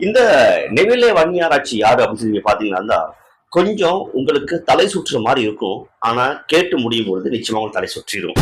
இந்த நெவிலே வன்னியாராட்சி யாரு அப்படின்னு சொல்லி பாத்தீங்கன்னா கொஞ்சம் உங்களுக்கு தலை சுற்றுற மாதிரி இருக்கும். ஆனா கேட்டு முடியும் பொழுது நிச்சயமாக தலை சுற்றிடும்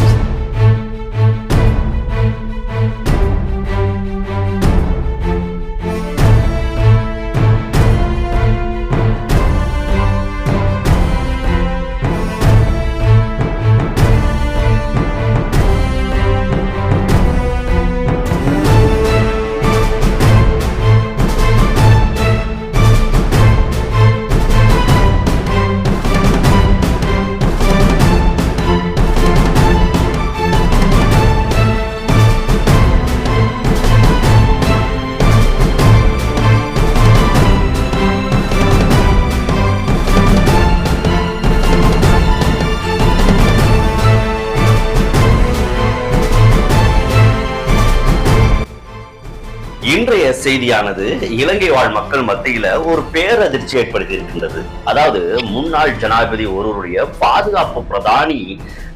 செய்தியானது இலங்கை வாழ் மக்கள் மத்தியில ஒரு பேரதிர்ச்சி ஏற்படுத்தி இருக்கின்றது அதாவது முன்னாள் ஜனாதிபதி ஒருவருடைய பாதுகாப்பு பிரதானி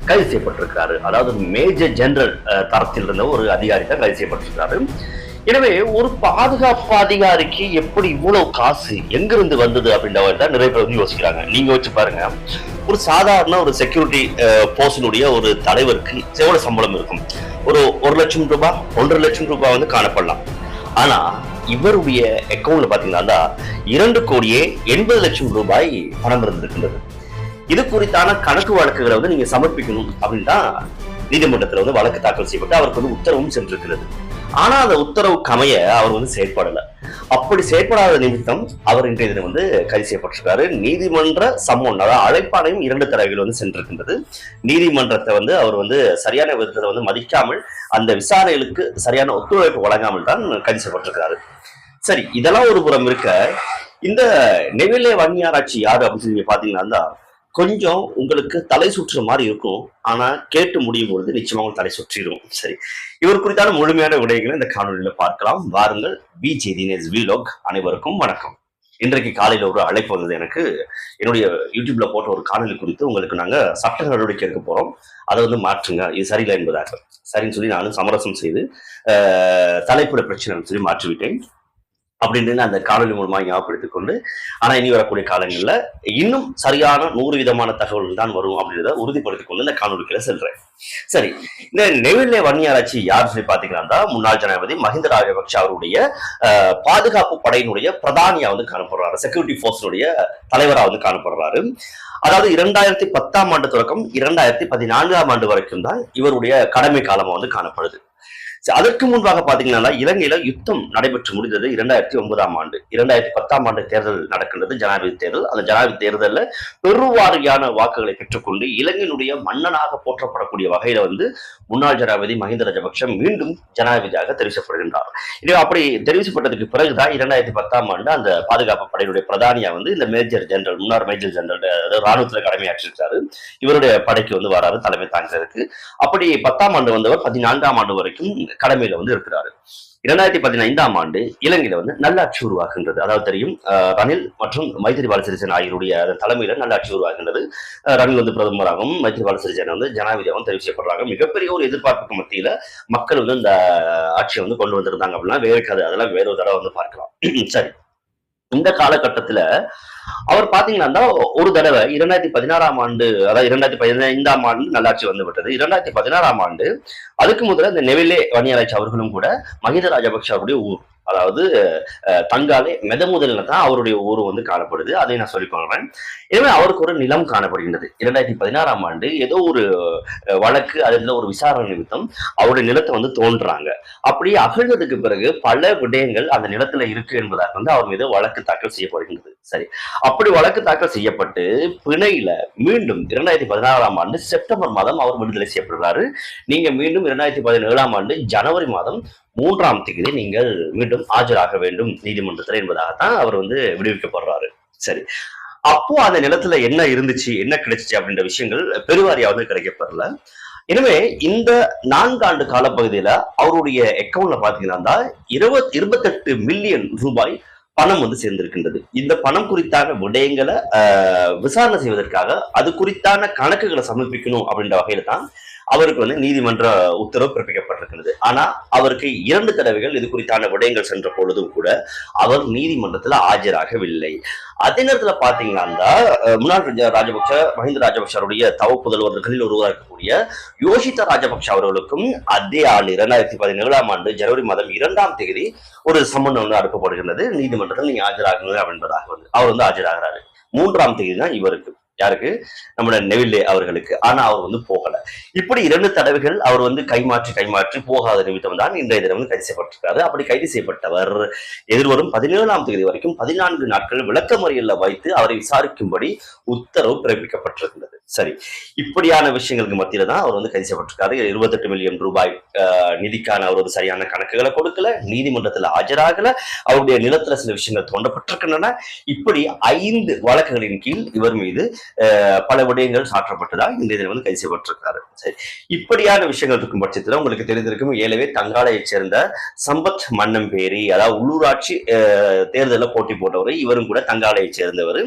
கைது செய்யப்பட்டிருக்காரு. அதாவது மேஜர் ஜெனரல் தரத்தில் இருந்த ஒரு அதிகாரி தான் கைது செய்யப்பட்டிருக்காரு எனவே ஒரு பாதுகாப்பு அதிகாரிக்கு எப்படி இவ்வளவு காசு எங்கிருந்து வந்தது அப்படின்றவர் தான் நிறைய பேர் வந்து யோசிக்கிறாங்க. நீங்க வச்சு பாருங்க. ஒரு சாதாரண ஒரு செக்யூரிட்டி போஸ்டினுடைய ஒரு தலைவருக்கு எவ்வளவு சம்பளம் இருக்கும். ஒரு ஒரு லட்சம் ரூபாய் ஒன்றரை லட்சம் ரூபாய் வந்து காணப்படலாம். ஆனா இவருடைய அக்கௌண்ட்ல பாத்தீங்கன்னா இரண்டு கோடியே எண்பது லட்சம் ரூபாய் பணம் இருந்திருக்கின்றது. இது குறித்தான கணக்கு வழக்குகளை வந்து நீங்க சமர்ப்பிக்கணும் அப்படின்னு தான் நீதிமன்றத்துல வந்து வழக்கு தாக்கல் செய்யப்பட்டு அவருக்கு வந்து உத்தரவும் சென்றிருக்கிறது. ஆனா அந்த உத்தரவு கமைய அவர் வந்து செயற்படலை அப்படி செயற்படாத நிமித்தம் அவர் இன்றைய தினம் வந்து கைது செய்யப்பட்டிருக்காரு நீதிமன்ற சம்மன் அதாவது அழைப்பாணையும் இரண்டு தடவைகள் வந்து சென்றிருக்கின்றது. நீதிமன்றத்தை வந்து அவர் வந்து சரியான விதத்தை வந்து மதிக்காமல் அந்த விசாரணைகளுக்கு சரியான ஒத்துழைப்பு வழங்காமல் தான் கைது செய்யப்பட்டிருக்கிறாரு. சரி இதெல்லாம் ஒரு புறம் இருக்க இந்த நெவிலே வன்னியாராட்சி யாரு அப்படின்னு சொல்லி பாத்தீங்கன்னா கொஞ்சம் உங்களுக்கு தலை சுற்றுற மாதிரி இருக்கும். ஆனா கேட்டு முடியும் பொழுது நிச்சயமாக உங்களுக்கு தலை சுற்றிடும். சரி. இவர் குறித்தான முழுமையான விடயங்களை இந்த காணொலியில பார்க்கலாம். வாருங்கள். விஜே தினேஷ் விலோக் அனைவருக்கும் வணக்கம். இன்றைக்கு காலையில ஒரு அழைப்பு வந்தது எனக்கு. என்னுடைய யூடியூப்ல போட்ட ஒரு காணொலி குறித்து உங்களுக்கு நாங்க சட்ட நடவடிக்கை எடுக்க போறோம். அதை வந்து மாற்றுங்க. இது சரியில்லை என்பதாக. சரின்னு சொல்லி நானும் சமரசம் செய்து அஹ், தலைப்புட சொல்லி மாற்றிவிட்டேன். அப்படின்னு அந்த காணொலி மூலமாக ஞாபகப்படுத்திக் கொண்டு ஆனா இனி வரக்கூடிய காலங்களில் இன்னும் சரியான நூறு விதமான தகவல்கள் தான் வரும் அப்படின்றத உறுதிப்படுத்திக் கொண்டு இந்த காணொலிக்குள்ள செல்றேன். சரி இந்த நெவிலே வன்னியாராட்சி யார் சொல்லி பார்த்தீங்கன்னா முன்னாள் ஜனாதிபதி மஹிந்த ராஜபக்ஷ அவருடைய அஹ், பாதுகாப்பு படையினுடைய பிரதானியா வந்து காணப்படுறாரு. செக்யூரிட்டி ஃபோர்ஸினுடைய தலைவராக வந்து காணப்படுறாரு. அதாவது இரண்டாயிரத்தி பத்தாம் ஆண்டு தொடக்கம் இரண்டாயிரத்தி பதினான்காம் ஆண்டு வரைக்கும் தான் இவருடைய கடமை காலமா வந்து காணப்படுது. அதற்கு முன்பாக பாத்தீங்கன்னா இலங்கையில யுத்தம் நடைபெற்று முடிந்தது இரண்டாயிரத்தி ஒன்பதாம் ஆண்டு. இரண்டாயிரத்தி பத்தாம் ஆண்டு தேர்தல் நடக்கின்றது ஜனாதிபதி தேர்தல். அந்த ஜனாதிபதி தேர்தலில் பெருவாரியான வாக்குகளை பெற்றுக்கொண்டு இலங்கையினுடைய மன்னனாக போற்றப்படக்கூடிய வகையில வந்து முன்னாள் ஜனாதிபதி மஹிந்த ராஜபக்ஷ மீண்டும் ஜனாதிபதியாக தெரிவிக்கப்படுகின்றார். இது அப்படி தெரிவிக்கப்பட்டதுக்கு பிறகுதான் இரண்டாயிரத்தி பத்தாம் ஆண்டு அந்த பாதுகாப்பு படையினுடைய பிரதானியா வந்து இந்த மேஜர் ஜெனரல் முன்னாள் மேஜர் ஜெனரல் அதாவது ராணுவத்துல கடமையாற்றிருக்காரு இவருடைய படைக்கு வந்து வராரு தலைமை தாங்கிறதுக்கு. அப்படி பத்தாம் ஆண்டு வந்தவர் பதினான்காம் ஆண்டு வரைக்கும் கடமையில வந்து இருக்கிறாரு. இரண்டாயிரத்தி பதினைந்தாம் ஆண்டு இலங்கையில வந்து நல்லாட்சி உருவாகின்றது அதாவது தெரியும் ரணில் மற்றும் மைத்திரிபால சிறிசேன ஆகியோருடைய தலைமையில நல்லாட்சி உருவாகின்றது ரணில் வந்து பிரதமராகவும் மைத்திரிபால சிறிசேன வந்து ஜனாதிபதியாகவும் தெரிவு செய்யப்படுறாங்க. மிகப்பெரிய ஒரு எதிர்பார்ப்புக்கு மத்தியில மக்கள் வந்து இந்த ஆட்சியை வந்து கொண்டு வந்திருந்தாங்க அப்படின்னா வேறு கதை அதெல்லாம் வேற ஒரு தடவை வந்து பார்க்கலாம். சரி. இந்த காலகட்டத்துல அவர் பாத்தீங்கன்னா ஒரு தடவை இரண்டாயிரத்தி பதினாறாம் ஆண்டு அதாவது இரண்டாயிரத்தி பதினைந்தாம் ஆண்டு நல்லாட்சி வந்து விட்டது. இரண்டாயிரத்தி பதினாறாம் ஆண்டு அதுக்கு முதல்ல இந்த நெவிலே வன்னியராஜ் அவர்களும் கூட மஹிந்த ராஜபக்ஷ அவருடைய ஊர். அதாவது அஹ், மெத முதலில் தான் அவருடைய ஊர் வந்து காணப்படுது. அதை நான் சொல்லி எனவே அவருக்கு ஒரு நிலம் காணப்படுகின்றது. இரண்டாயிரத்தி பதினாறாம் ஆண்டு ஏதோ ஒரு வழக்கு அதுல ஒரு விசாரணை நிமித்தம் அவருடைய நிலத்தை வந்து தோன்றாங்க. அப்படி அகழ்ந்ததுக்கு பிறகு பல விடயங்கள் அந்த நிலத்துல இருக்கு என்பதாக வந்து அவர் மீது வழக்கு தாக்கல் செய்யப்படுகின்றது. சரி. அப்படி வழக்கு தாக்கல் செய்யப்பட்டு பிணையில மீண்டும் இரண்டாயிரத்தி பதினாறாம் ஆண்டு செப்டம்பர் மாதம் அவர் விடுதலை செய்யப்படுறாரு நீங்க மீண்டும் இரண்டாயிரத்தி பதினேழாம் ஆண்டு ஜனவரி மாதம் மூன்றாம் தேதி நீங்கள் மீண்டும் ஆஜராக வேண்டும் நீதிமன்றத்தில் என்பதாகத்தான் அவர் வந்து விடுவிக்கப்படுறாரு. சரி. அப்போ அந்த நிலத்துல என்ன இருந்துச்சு என்ன கிடைச்சிச்சு அப்படின்ற விஷயங்கள் பெருவாரியா வந்து கிடைக்கப்படல எனவே இந்த நான்காண்டு காலப்பகுதியில அவருடைய அக்கௌண்ட்ல பாத்தீங்கன்னா இருபத் இருபத்தெட்டு மில்லியன் ரூபாய் பணம் வந்து சேர்ந்திருக்கின்றது. இந்த பணம் குறித்தான விடயங்களை ஆஹ், விசாரணை செய்வதற்காக அது குறித்தான கணக்குகளை சமர்ப்பிக்கணும் அப்படின்ற வகையில தான் அவருக்கு வந்து நீதிமன்ற உத்தரவு பிறப்பிக்கப்பட்டிருக்கிறது. ஆனா அவருக்கு இரண்டு தடவைகள் இது குறித்தான விடயங்கள் சென்ற பொழுதும் கூட அவர் நீதிமன்றத்துல ஆஜராகவில்லை. அதே நேரத்துல பாத்தீங்கன்னா முன்னாள் ராஜபக்ச மஹிந்த ராஜபக்ஷ அவருடைய தவ புதல்வர்களில் ஒருவராக இருக்கக்கூடிய யோஷித ராஜபக்ஷ அவர்களுக்கும் அதே ஆண்டு இரண்டாயிரத்தி பதினேழாம் ஆண்டு ஜனவரி மாதம் இரண்டாம் தேதி ஒரு சம்மன் வந்து அனுப்பப்படுகின்றது. நீதிமன்றத்தில் நீங்க ஆஜராகுங்க என்பதாக வந்து அவர் வந்து ஆஜராகிறாரு. மூன்றாம் தேதி தான் இவருக்கு. யாருக்கு? நம்மளோட நெவில்லே அவர்களுக்கு. ஆனா அவர் வந்து போகல. இப்படி இரண்டு தடவைகள் அவர் வந்து கைமாற்றி கைமாற்றி போகாத நிமித்தம் தான் இன்றைய தினம் வந்து கைது செய்யப்பட்டிருக்காரு. அப்படி கைது செய்யப்பட்டவர் எதிர்வரும் பதினேழாம் தேதி வரைக்கும் பதினான்கு நாட்கள் விளக்க முறையில் வைத்து அவரை விசாரிக்கும்படி உத்தரவு பிறப்பிக்கப்பட்டிருக்கிறது சரி. இப்படியான விஷயங்களுக்கு மத்தியில தான் அவர் வந்து கைது செய்யப்பட்டிருக்காரு. இருபத்தெட்டு மில்லியன் ரூபாய் அஹ், நிதிக்கான அவர் வந்து சரியான கணக்குகளை கொடுக்கல. நீதிமன்றத்தில் ஆஜராகல. அவருடைய நிலத்துல சில விஷயங்கள் தோண்டப்பட்டிருக்கின்றன. இப்படி ஐந்து வழக்குகளின் கீழ் இவர் மீது பல விடயங்கள் சாற்றப்பட்டதால் இந்த இதில் வந்து கைது செய்யப்பட்டிருக்காரு சரி இப்படியான விஷயங்கள் இருக்கும் பட்சத்துல உங்களுக்கு தெரிந்திருக்கும் ஏழவே தங்காலையைச் சேர்ந்த சம்பத் மன்னம்பேரி அதாவது உள்ளூராட்சி அஹ், தேர்தலில் போட்டி போட்டவர் இவரும் கூட தங்காலையைச் சேர்ந்தவர்.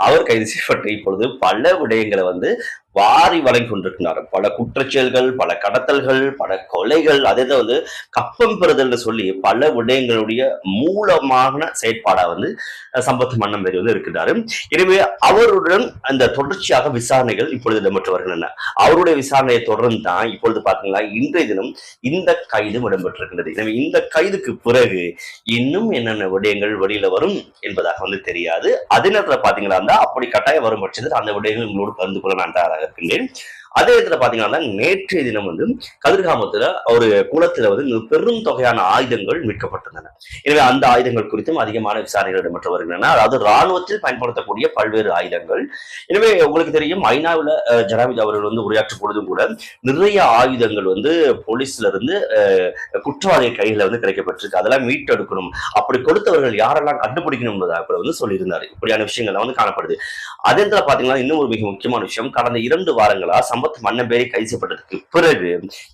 அவர் கைது செய்யப்பட்டு இப்பொழுது பல விடயங்களை வந்து வாரி வழங்கி கொண்டிருக்கிறார் பல குற்றச்செயல்கள் பல கடத்தல்கள் பல கொலைகள் அதே தான் வந்து கப்பம் பெறுதல்னு சொல்லி பல விடயங்களுடைய மூலமான செயற்பாடா வந்து சம்பத் மன்னம்பேரி வந்து இருக்கிறாரு எனவே அவருடன் அந்த தொடர்ச்சியாக விசாரணைகள் இப்பொழுது இடம்பெற்று வருகின்றன. அவருடைய விசாரணையை தொடர்ந்து தான் இப்பொழுது பாத்தீங்கன்னா இன்றைய தினம் இந்த கைதும் இடம்பெற்றிருக்கின்றது. எனவே இந்த கைதுக்கு பிறகு இன்னும் என்னென்ன விடயங்கள் வெளியில வரும் என்பதாக வந்து தெரியாது. அதே நேரத்துல பாத்தீங்கன்னா இருந்தா அப்படி கட்டாயம் வரும் பட்சத்தில் அந்த விடயங்கள் உங்களோடு பகிர்ந்து கொள்ள நான் இருக்கின்றேன் அதே இடத்துல பாத்தீங்கன்னா நேற்றைய தினம் வந்து கதிர்காமத்துல ஒரு குளத்துல வந்து பெரும் தொகையான ஆயுதங்கள் மீட்கப்பட்டிருந்தன. எனவே அந்த ஆயுதங்கள் குறித்தும் அதிகமான விசாரணைகள் இடம்பெற்று வருகின்றன. அதாவது ராணுவத்தில் பயன்படுத்தக்கூடிய பல்வேறு ஆயுதங்கள். எனவே உங்களுக்கு தெரியும் ஐநாவில் ஜனாதிபதி அவர்கள் வந்து உரையாற்றும் பொழுதும் கூட நிறைய ஆயுதங்கள் வந்து போலீஸ்ல இருந்து குற்றவாளிகள் கையில வந்து கிடைக்கப்பட்டிருக்கு. அதெல்லாம் மீட்டெடுக்கணும். அப்படி கொடுத்தவர்கள் யாரெல்லாம் கண்டுபிடிக்கணும் என்பதாக கூட வந்து சொல்லியிருந்தாரு. இப்படியான விஷயங்கள் வந்து காணப்படுது. அதே இடத்துல பாத்தீங்கன்னா இன்னும் ஒரு மிக முக்கியமான விஷயம் கடந்த இரண்டு வாரங்களா சம்பத் மன்னபேரி கைது செய்யப்பட்டதுக்கு பிறகு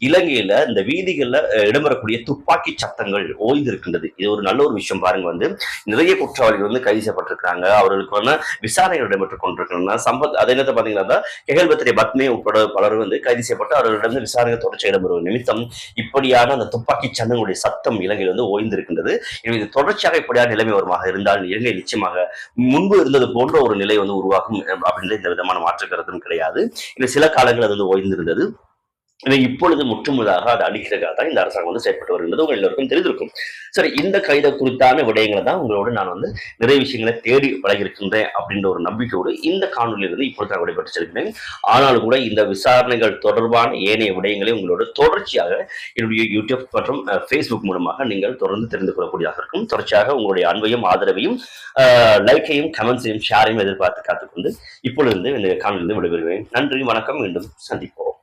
இலங்கையில இந்த வீதிகள்ல இடம்பெறக்கூடிய துப்பாக்கி சத்தங்கள் ஓய்ந்திருக்கின்றது. இது ஒரு நல்ல ஒரு விஷயம் பாருங்க வந்து. நிறைய குற்றவாளிகள் வந்து கைது செய்யப்பட்டிருக்காங்க அவர்களுக்கு வந்து விசாரணைகள் இடம்பெற்றுக் கொண்டிருக்கின்றன. சம்பத் அதே நேரத்தில் பாத்தீங்கன்னா கெகல்பத்திரி பத்மே உட்பட பலர் வந்து கைது செய்யப்பட்டு அவர்களிடம் விசாரணை தொடர்ச்சி இடம்பெறும் நிமித்தம் இப்படியான அந்த துப்பாக்கி சந்தங்களுடைய சத்தம் இலங்கையில் வந்து ஓய்ந்திருக்கின்றது. எனவே இது தொடர்ச்சியாக இப்படியான நிலைமை வருமாக இருந்தால் இலங்கை நிச்சயமாக முன்பு இருந்தது போன்ற ஒரு நிலை வந்து உருவாகும் அப்படின்ற இந்த விதமான மாற்று கருத்தும் கிடையாது. இது சில காலங்கள் அது வந்து ஓய்ந்திருந்தது. இதை இப்பொழுது முற்றுமுதாக அதை அடிக்கிறதுக்காக தான் இந்த அரசாங்கம் வந்து செயல்பட்டு வருகிறது உங்கள் எல்லோருக்கும் தெரிந்திருக்கும். சரி இந்த கைதை குறித்தான விடயங்களை தான் உங்களோடு நான் வந்து நிறைய விஷயங்களை தேடி பழகிருக்கின்றேன் அப்படின்ற ஒரு நம்பிக்கையோடு இந்த காணொலியிலிருந்து இப்பொழுது நான் விடைபெற்று செல்கிறேன் ஆனாலும் கூட இந்த விசாரணைகள் தொடர்பான ஏனைய விடயங்களை உங்களோட தொடர்ச்சியாக என்னுடைய யூடியூப் மற்றும் ஃபேஸ்புக் மூலமாக நீங்கள் தொடர்ந்து தெரிந்து கொள்ளக்கூடியதாக இருக்கும். தொடர்ச்சியாக உங்களுடைய அன்பையும் ஆதரவையும் லைக்கையும் கமெண்ட்ஸையும் ஷேரையும் எதிர்பார்த்து காத்துக்கொண்டு இப்பொழுது இந்த காணொலியிலிருந்து விடைபெறுவேன். நன்றி வணக்கம். மீண்டும் சந்திப்போம்.